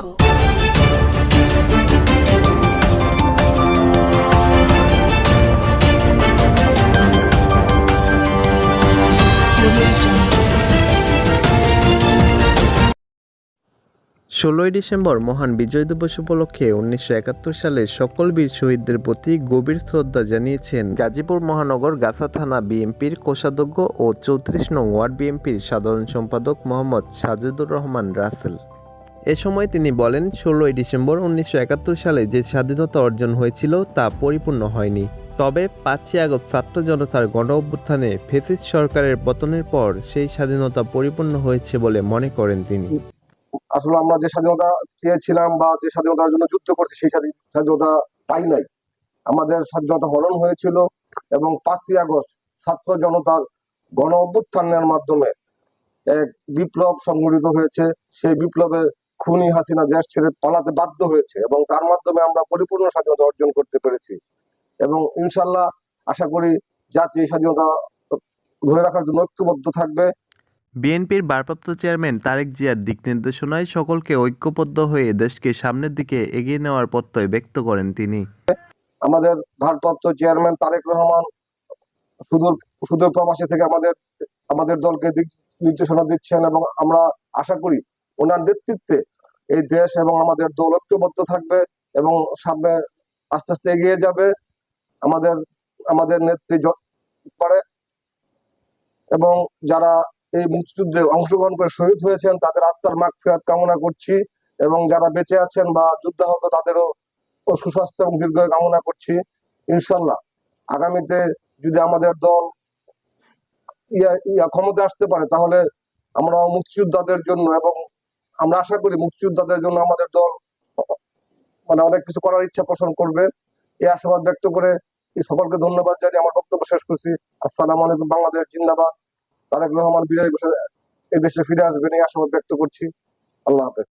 jungle. ষোলোই December মহান বিজয় দিবস উপলক্ষে উনিশশো একাত্তর সালে সকল বীর শহীদদের প্রতি গভীর শ্রদ্ধা জানিয়েছেন গাজীপুর মহানগর গাছা থানা বিএনপির কোষাধ্যক্ষ ও চৌত্রিশ নং ওয়ার্ড বিএনপির সাধারণ সম্পাদক মোহাম্মদ সাজেদুর রহমান রাসেল এ সময় তিনি বলেন, ষোলোই ডিসেম্বর উনিশশো একাত্তর সালে যে স্বাধীনতা অর্জন হয়েছিল তা পরিপূর্ণ হয়নি। তবে পাঁচই আগস্ট ছাত্র জনতার গণ অভ্যুত্থানে ফেসিস্ট সরকারের পতনের পর সেই স্বাধীনতা পরিপূর্ণ হয়েছে বলে মনে করেন তিনি। আসলে আমরা যে স্বাধীনতা চেয়েছিলাম বা যে স্বাধীনতার জন্য যুদ্ধ করছি, সেই স্বাধীনতা পাই নাই। আমাদের স্বাধীনতা হরণ হয়েছিল এবং পাঁচই আগস্ট ছাত্র জনতার গণ অভ্যুত্থানের মাধ্যমে এক বিপ্লব সংগঠিত হয়েছে। সেই বিপ্লবে খুনি হাসিনা দেশ ছেড়ে পালাতে বাধ্য হয়েছে এবং তার মাধ্যমে আমরা পরিপূর্ণ স্বাধীনতা অর্জন করতে পেরেছি। এবং ইনশাল্লাহ আশা করি জাতি স্বাধীনতা ধরে রাখার জন্য ঐক্যবদ্ধ থাকবে। বিএনপির ভারপ্রাপ্ত চেয়ারম্যান তারেক জিয়ার দিক নির্দেশনায় সকলকে ঐক্যবদ্ধ হয়ে দেশকে সামনের দিকে এগিয়ে নেওয়ার প্রত্যয় ব্যক্ত করেন তিনি। আমাদের ভারপ্রাপ্ত চেয়ারম্যান তারেক রহমান সুদূর সুদূর প্রবাসী থেকে আমাদের আমাদের দলকে দিক নির্দেশনা দিচ্ছেন এবং আমরা আশা করি ওনার নেতৃত্বে এই দেশ এবং আমাদের দল ঐক্যবদ্ধ থাকবে এবং সামনে আস্তে আস্তে এগিয়ে যাবে। আমাদের আমাদের নেত্রী পারে। এবং যারা এই মুক্তিযুদ্ধে অংশগ্রহণ করে শহীদ হয়েছেন, তাদের আত্মার মাগফিরাত কামনা করছি এবং যারা বেঁচে আছেন বা যুদ্ধাহত, তাদেরও সুস্বাস্থ্য এবং দীর্ঘ কামনা করছি। ইনশাল্লাহ আগামীতে যদি আমাদের দল ইয়া ইয়া ক্ষমতা আসতে পারে, তাহলে আমরা মুক্তিযোদ্ধাদের জন্য এবং আমরা আশা করি মুক্তিযোদ্ধাদের জন্য আমাদের দল মানে অনেক কিছু করার ইচ্ছা পোষণ করবে। এই আশাবাদ ব্যক্ত করে এই সকলকে ধন্যবাদ জানিয়ে আমার বক্তব্য শেষ করছি। আসসালাম আলাইকুম, বাংলাদেশ জিন্দাবাদ। তারেক রহমান বিজয় বসে এদেশে ফিরে আসবেন এই আশাবাদ ব্যক্ত করছি। আল্লাহ হাফেজ।